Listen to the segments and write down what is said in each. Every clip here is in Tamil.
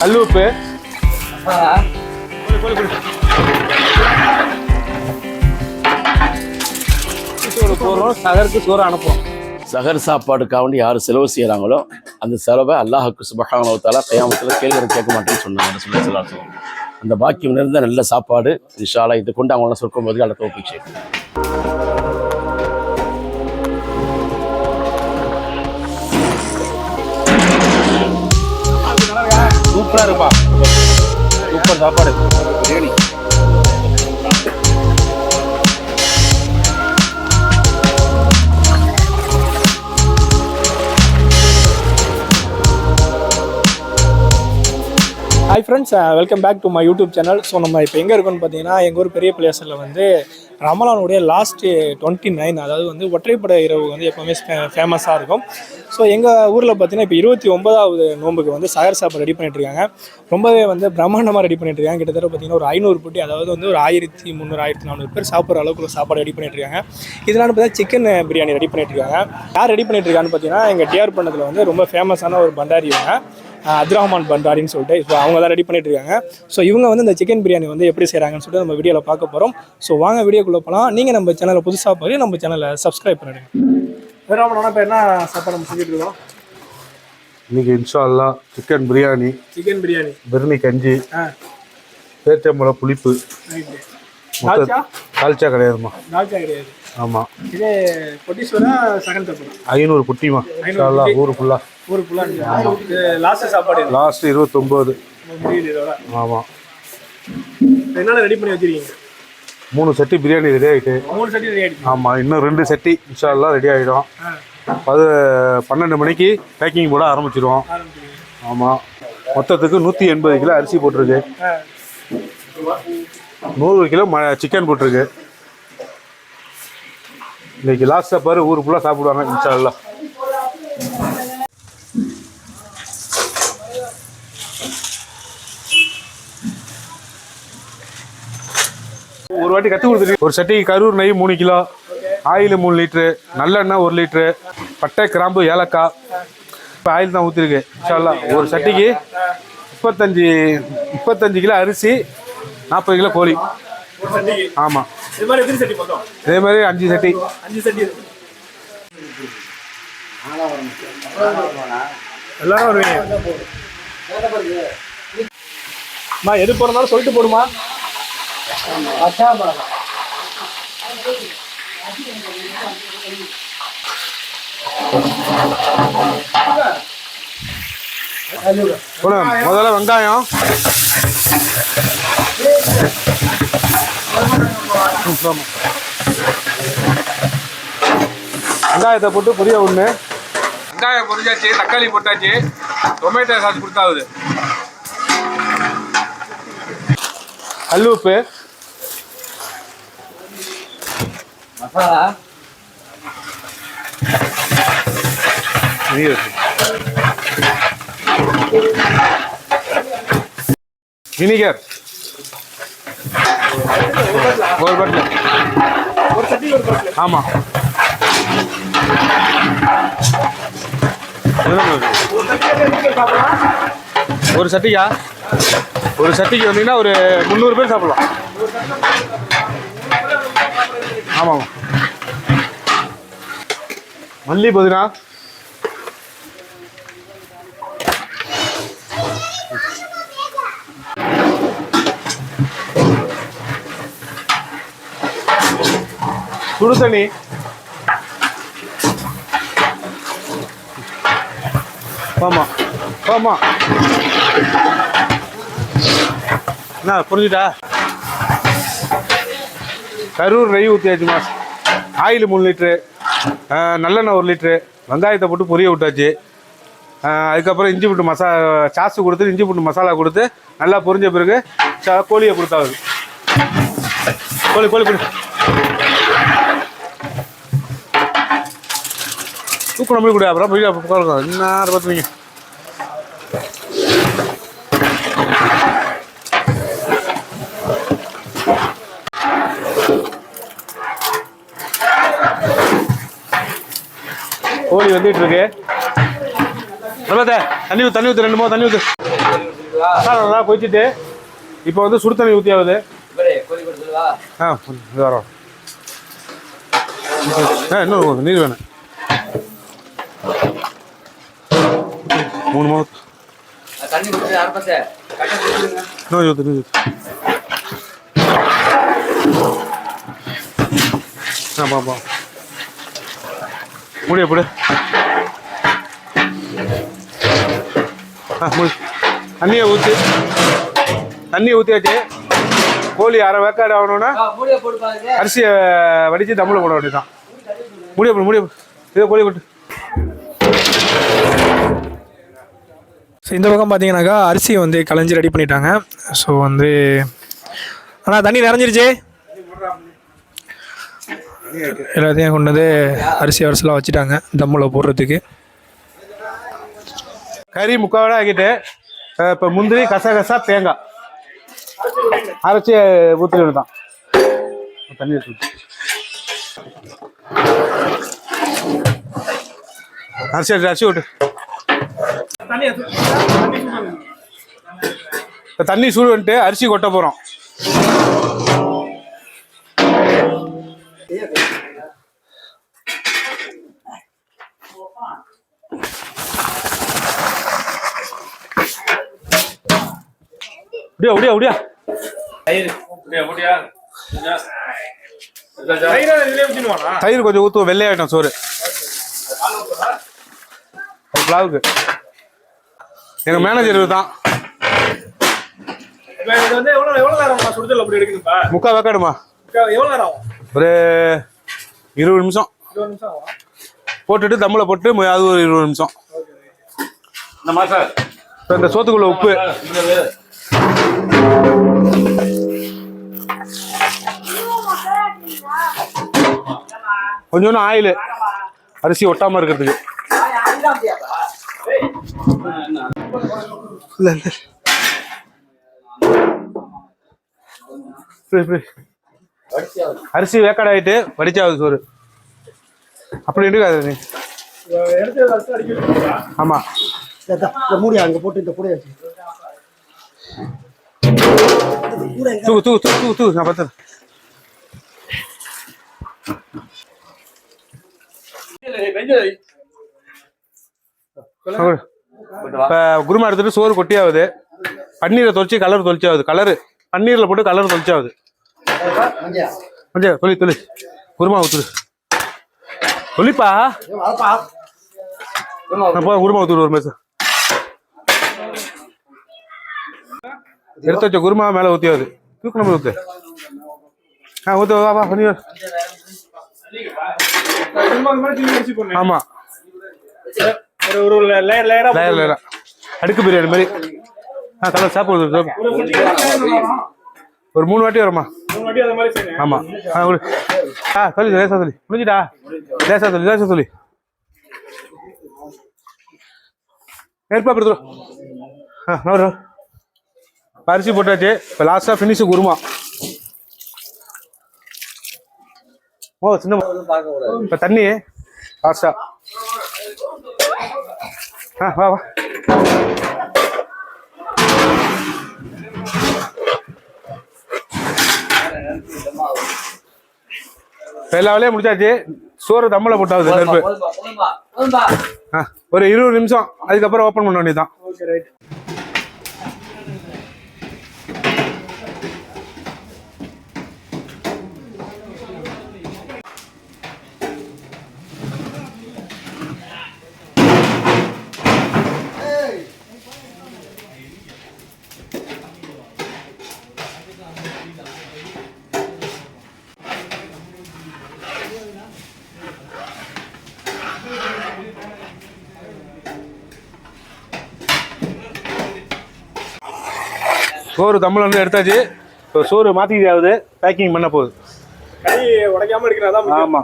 கல் உப்பு போடுறோம் சகருக்கு சோறு அனுப்புவோம் சகர் சாப்பாடுக்காக யார் செலவு செய்கிறாங்களோ அந்த செலவை அல்லாஹுக்கு சுபகானவத்தால கையாமத்தில் கேள்வி கேட்க மாட்டேன்னு சொன்னாங்க சொல்லி சொல்லலாம் அந்த பாக்கியம் நிறைந்த நல்ல சாப்பாடு இன்ஷால்லா இதை கொண்டு அவங்களாம் சொற்கும் போது அல்ல தோப்பிச்சு சூப்பரா இருப்பா. சூப்பர் சாப்பாடு. Biryani. Hi friends welcome back to my YouTube channel so நம்ம இப்போ எங்கே இருக்கோம்னு பார்த்தீங்கன்னா எங்கள் ஊர் பெரிய பிளேஸில் வந்து ரமலானுடைய லாஸ்ட் டுவெண்ட்டி நைன் அதாவது வந்து ஒற்றைப்படை இரவு வந்து எப்போவுமே ஃபேமஸாக இருக்கும். ஸோ எங்கள் ஊரில் பார்த்தீங்கன்னா இப்போ இருபத்தி ஒன்பதாவது நோம்புக்கு வந்து சகர் சாப்பாடு ரெடி பண்ணிட்டு இருக்காங்க ரொம்பவே வந்து பிரம்மாண்டமாக ரெடி பண்ணிட்டு இருக்காங்க கிட்டத்தட்ட பார்த்தீங்கன்னா ஒரு ஐநூறு புட்டி அதாவது வந்து ஒரு ஆயிரத்தி முந்நூறு ஆயிரத்தி நானூறு பேர் சாப்பிட்ற அளவுக்கு சாப்பாடு ரெடி பண்ணிட்டு இருக்காங்க இதெல்லாம் பார்த்தீங்கன்னா சிக்கன் பிரியாணி ரெடி பண்ணிட்டு இருக்காங்க யார் ரெடி பண்ணிட்டு இருக்காங்கன்னு பார்த்தீங்கன்னா எங்கள் டிஆர் பண்ணதில் வந்து ரொம்ப ஃபேமஸான ஒரு பண்டாரி அப்துரஹ்மான் பண்டாரின்னு சொல்லிட்டு இப்போ அவங்க தான் ரெடி பண்ணிட்டு இருக்காங்க. ஸோ இவங்க வந்து இந்த சிக்கன் பிரியாணி வந்து எப்படி செய்கிறாங்கன்னு சொல்லிட்டு நம்ம வீடியோவில் பார்க்க போகிறோம் ஸோ வாங்க வீடியோக்குள்ளே போகலாம் நீங்கள் நம்ம சேனலை புதுசாக போய் நம்ம சேனலை சப்ஸ்கிரைப் பண்ணிடுங்க. வேறாமல் இப்போ என்ன சாப்பாடு நம்ம செஞ்சுட்டு இருக்கோம்? இன்னைக்கு இன்ஷா அல்லாஹ் சிக்கன் பிரியாணி சிக்கன் பிரியாணி பிரியாணி கஞ்சி ஆ. பேச்சம்பழம் புளிப்பு. தால்ச்சா கிடையாதுமா தால்ச்சா கிடையாது. ஆமாம் இதே கொட்டீஸ்வரா செகண்ட் சாப்பாடு ஐநூறு குட்டிமா இன்ஷா அல்லாஹ் ஊரு ஊர் ஃபுல்லாக லாஸ்ட் சாப்பாடு. லாஸ்ட் இருபத்தொம்போது. ஆமாம் என்னென்ன ரெடி பண்ணி வச்சிருக்கீங்க? மூணு செட்டு பிரியாணி ரெடி ஆகிட்டு மூணு சட்டி ரெடி ஆயிடுச்சு. ஆமாம் இன்னும் ரெண்டு செட்டி இன்ஷா அல்லாஹ் ரெடி ஆகிடும் அது பன்னெண்டு மணிக்கு பேக்கிங் போட ஆரம்பிச்சிடுவோம் ஆமாம் மொத்தத்துக்கு நூற்றி எண்பது கிலோ அரிசி போட்டிருக்கு. நூறு கிலோ ம சிக்கன் போட்டிருக்கு. இன்னைக்கு லாஸ்ட்டாக பாரு ஊர் ஃபுல்லாக சாப்பிடுவாங்க இன்ஷா வாட்டி கற்றுக் கொடுத்துருக்கு ஒரு சட்டிக்கு கரூர் நெய் மூணு கிலோ ஆயில் மூணு லிட்ரு நல்லெண்ணெய் ஒரு லிட்ரு பட்டை கிராம்பு ஏலக்காய். இப்போ ஆயில் தான் ஊற்றிருக்கு இன்ஷால்லா ஒரு சட்டிக்கு முப்பத்தஞ்சு முப்பத்தஞ்சு கிலோ அரிசி நாற்பது கிலோ கோழி. ஒரு சட்டிக்கு? ஆமாம் இது மாதிரி எத்தனை சட்டி மொத்தம்? இதே மாதிரி அஞ்சு சட்டி. எல்லாரும் வருவீங்க. எது போறதாலும் சொல்லிட்டு போடுமா? போடு, முதல்ல வெங்காயம். வெங்காயத்தை போட்டு புரிய ஒன்று வெங்காயம் பொரிஞ்சாச்சு தக்காளி போட்டாச்சு. டொமேட்டோ சாஸ் கொடுத்தாவுது. கல் உப்பு. நீர் வினிகர் ஒரு பட்டில் ஒரு சட்டி ஒரு பட்டில் ஆமாம் ஒரு சட்டிக்கா? ஒரு சட்டிக்கு வந்தீங்கன்னா ஒரு முந்நூறு பேர் சாப்பிடலாம். ஆமாம். மல்லி புதினா. சுடு தண்ணி ஆமா ஆமா என்ன புரிஞ்சுட்டா கரூர் நெய் ஊற்றியாச்சு மாஸ். ஆயில் மூணு லிட்ரு. நல்லெண்ணெய் ஒரு லிட்ரு வெங்காயத்தை போட்டு பொரிய விட்டாச்சு அதுக்கப்புறம் இஞ்சி புட்டு மசா சாஸு கொடுத்து இஞ்சி புட்டு மசாலா கொடுத்து நல்லா பொரிஞ்ச பிறகு சா- கோழியை கொடுத்தாது கோழி கோழி கொடு தூக்கணும் நம்மளுக்கு அப்புறம் என்ன பார்த்துருங்க கோழி வந்துட்டு இருக்கு பிரபாத்த தண்ணி ஊத்து தண்ணி ஊத்து ரெண்டு மூணு தண்ணி ஊத்து. மசாலா நல்லா கொதிச்சுட்டு இப்போ வந்து சுடு தண்ணி ஊற்றி ஆகுது. ஆ இது வரோம். ஆ இன்னும் நீர் வேணும். மூணு மாதம் இன்னும் ஊற்று நீர் ஊற்று ஆ முடிய போடு. ஆ முடி. தண்ணியை ஊற்றி தண்ணியை ஊற்றியாச்சு கோழி அரை வேக்காடு ஆகணும்னா அரிசியை வடித்து தம்மில் போட வேண்டியதுதான். முடிய போடு முடிய போடு. இதை கோழி போட்டு ஸோ இந்த பக்கம் பார்த்தீங்கன்னாக்கா அரிசியை வந்து களைஞ்சி ரெடி பண்ணிட்டாங்க. ஸோ வந்து ஆனால் தண்ணி நிறைஞ்சிருச்சு? எல்லாத்தையும் கொண்டு வந்து அரிசி வரிசலாக வச்சுட்டாங்க. தம்மில் போடுறதுக்கு. கறி முக்காவோட ஆக்கிட்டு இப்போ முந்திரி கசகசா தேங்காய். அரைச்சி ஊற்றி தான் தண்ணி. அரிசி அரிசி விட்டு இப்ப தண்ணி சூடு வந்துட்டு அரிசி கொட்ட போகிறோம் அப்படியா அப்படியா அப்படியா தயிர். கொஞ்சம் ஊற்றுவோம் வெள்ளையாயிட்டும் சோறு. ஒரு பிளாவுக்கு. எங்கள் மேனேஜர் தான் முக்கா வேக்காடுமா ஒரு இருபது நிமிஷம். இருபது நிமிஷம் ஆகும்? போட்டுட்டு தம்மில் போட்டு அது ஒரு இருபது நிமிஷம். இந்த சோத்துக்குள்ள உப்பு. கொஞ்சோண்டு ஆயில் அரிசி ஒட்டாம இருக்கிறதுக்கு. அரிசி வேக்காடு ஆயிட்டு வடிச்சாவது சோறு. அப்படி இருக்காது நீ. எடுத்து ஆமா அங்க போட்டு இந்த கூடைய தூக்கு தூக்கு தூக்கு தூக்கு தூக்கு நான் பார்த்துறேன் இப்போ குருமா எடுத்துட்டு சோறு கொட்டியாகுது பன்னீரை தொளிச்சு கலர் தொளிச்சாகுது கலரு. பன்னீரில் போட்டு கலர் தொளிச்சாகுது மஞ்சள். தொளி தொளி. குருமா ஊத்துரு தொளிப்பா? நான் போ குருமா ஊத்துரு ஒரு மேசம் எடுத்து வச்ச குருமா மேலே ஊற்றியாகுது அது தூக்கணும் ஊத்து. ஆ ஊத்து வா வா பன்னீர் ஆமா. ஒரு லேயர் லேயரா. லேயர் லேயரா அடுக்கு பிரியாணி மாதிரி. ஆ தலை சாப்பிடுது சாப்பிடு. ஒரு மூணு வாட்டி வருமா ஆமா. ஆ ஒரு ஆ சொல்லி லேசா சொல்லி. முடிஞ்சிட்டா லேசா சொல்லி லேசா சொல்லி. ஏற்பா கொடுத்துரும் ஆ நவரு அரிசி போட்டாச்சு. இப்போ லாஸ்ட்டாக ஃபினிஷு குருமா. ஓ சின்ன இப்போ தண்ணி. லாஸ்ட்டாக ஆ. வா வா. இப்ப எல்லா வேலையும் முடிச்சாச்சு. சோறு தம்மல போட்டாவது நெருப்பு. ஆ, ஒரு இருபது நிமிஷம். அதுக்கப்புறம் ஓப்பன் பண்ண வேண்டியதுதான். சோறு தம்மல வந்து எடுத்தாச்சு இப்போ சோறு மாத்திக்கிட்டு ஆகுது பேக்கிங் பண்ண போகுது கை உடைக்காம எடுக்கிறதா முக்கியம். ஆமா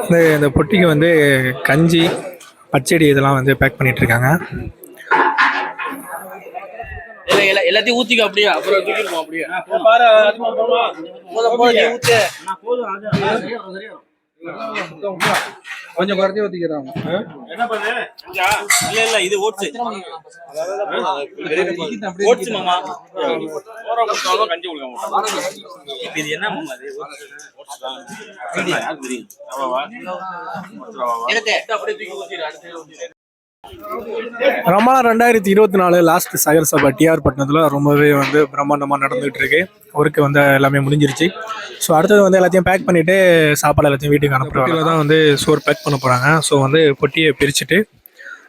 இந்த இந்த பொட்டிக்கு வந்து கஞ்சி பச்சடி இதெல்லாம் வந்து பேக் பண்ணிட்டு இருக்காங்க எல்லாத்தையும் ஊத்திக்க அப்படியே அப்புறம் தூக்கிடுவோம் அப்படியே பாரு போதும் போதும் நீ ஊத்து கொஞ்சம் குறைச்சி இல்ல இல்ல இது ஓட்ஸ். ஓட்ஸ் மாமா. கஞ்சி கொடுக்க மாட்டோம் இப்ப இது என்ன மாமா இது? ஓட்ஸ். தான். யாருக்கு ரெண்டாயிரத்தி இருபத்தி நாலு லாஸ்ட் சகர் சபா டிஆர் பட்டினத்தில் ரொம்பவே வந்து பிரம்மாண்டமாக நடந்துகிட்டு இருக்கு ஒர்க்கு வந்து எல்லாமே முடிஞ்சிருச்சு. ஸோ அடுத்தது வந்து எல்லாத்தையும் பேக் பண்ணிவிட்டு சாப்பாடு எல்லாத்தையும் வீட்டுக்கு அனுப்புகிறாங்க தான் வந்து சோறு பேக் பண்ண போகிறாங்க ஸோ வந்து பொட்டியை பிரிச்சுட்டு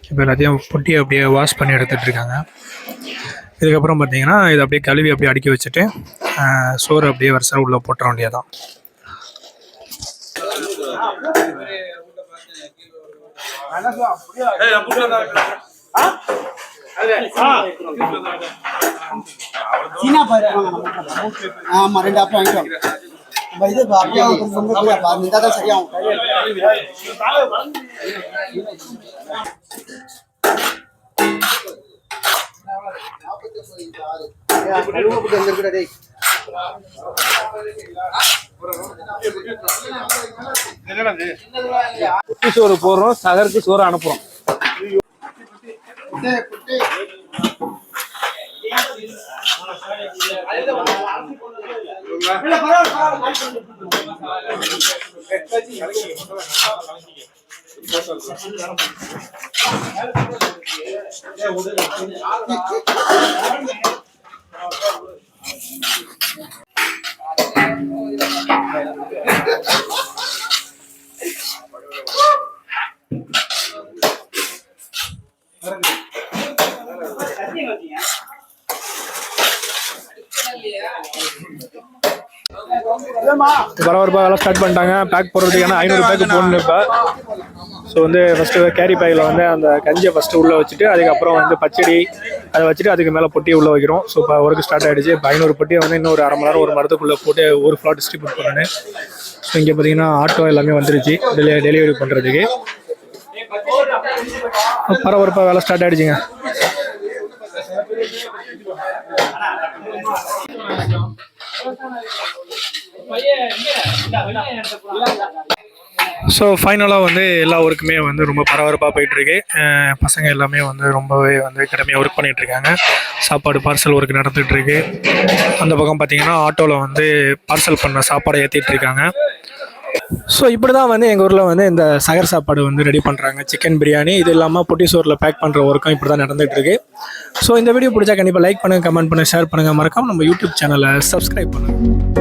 இப்போ எல்லாத்தையும் பொட்டியை அப்படியே வாஷ் பண்ணி எடுத்துகிட்டு இருக்காங்க. இதுக்கப்புறம் பார்த்தீங்கன்னா இதை அப்படியே கழுவி அப்படியே அடுக்கி வச்சுட்டு சோறு அப்படியே வருஷம் உள்ளே போட்டுற வேண்டியதான் சீனா பாரு. ஆமா ரெண்டு அப்பம் வாங்கிக்கோ நம்ம இது அப்படியே இருந்தா தான் சரியாகும். குட்டி சோறு போடுறோம் சகருக்கு சோறு அனுப்புறோம் Thank you. பரபரப்பாக வேலை ஸ்டார்ட் பண்ணிட்டாங்க. பேக் போடுறதுக்கு ஏன்னா ஐநூறு பேக்கு போடணும் இப்போ. ஸோ வந்து ஃபஸ்ட்டு கேரி பேக்கில் வந்து அந்த கஞ்சியை ஃபஸ்ட்டு உள்ளே வச்சுட்டு அதுக்கப்புறம் வந்து பச்சடி அதை வச்சுட்டு அதுக்கு மேலே பொட்டியை உள்ளே வைக்கிறோம். ஸோ இப்போ ஒர்க்கு ஸ்டார்ட் ஆகிடுச்சு இப்போ ஐநூறு பொட்டியை வந்து இன்னும் ஒரு அரை மணி நேரம் ஒரு மரத்துக்குள்ளே போட்டு ஒரு ஃப்ளாட் டிஸ்ட்ரிபியூட் பண்ணணும் ஸோ இங்கே பார்த்தீங்கன்னா ஆட்டோ எல்லாமே வந்துருச்சு. டெலி டெலிவரி பண்ணுறதுக்கு பரபரப்பாக வேலை ஸ்டார்ட் ஆகிடுச்சுங்க ஸோ ஃபைனலாக வந்து எல்லா ஒர்க்குமே வந்து ரொம்ப பரபரப்பாக போயிட்டுருக்கு. பசங்க எல்லாமே வந்து ரொம்பவே வந்து கடமையாக ஒர்க் பண்ணிகிட்ருக்காங்க இருக்காங்க சாப்பாடு பார்சல் ஒர்க் நடந்துகிட்ருக்கு அந்த பக்கம் பார்த்தீங்கன்னா ஆட்டோவில் வந்து பார்சல் பண்ண சாப்பாடை ஏற்றிட்டுருக்காங்க ஸோ இப்படி தான் வந்து எங்கள் ஊரில் வந்து இந்த சகர் சாப்பாடு வந்து ரெடி பண்ணுறாங்க சிக்கன் பிரியாணி இது இல்லாமல் பொட்டிசோரில் பேக் பண்ணுற ஒர்க்கும் இப்படி தான் நடந்துகிட்ருக்கு ஸோ இந்த வீடியோ பிடிச்சா கண்டிப்பாக லைக் பண்ணுங்கள் கமெண்ட் பண்ணுங்கள் ஷேர் பண்ணுங்கள் மறக்காமல் நம்ம யூடியூப் சேனலை சப்ஸ்கிரைப் பண்ணுங்கள்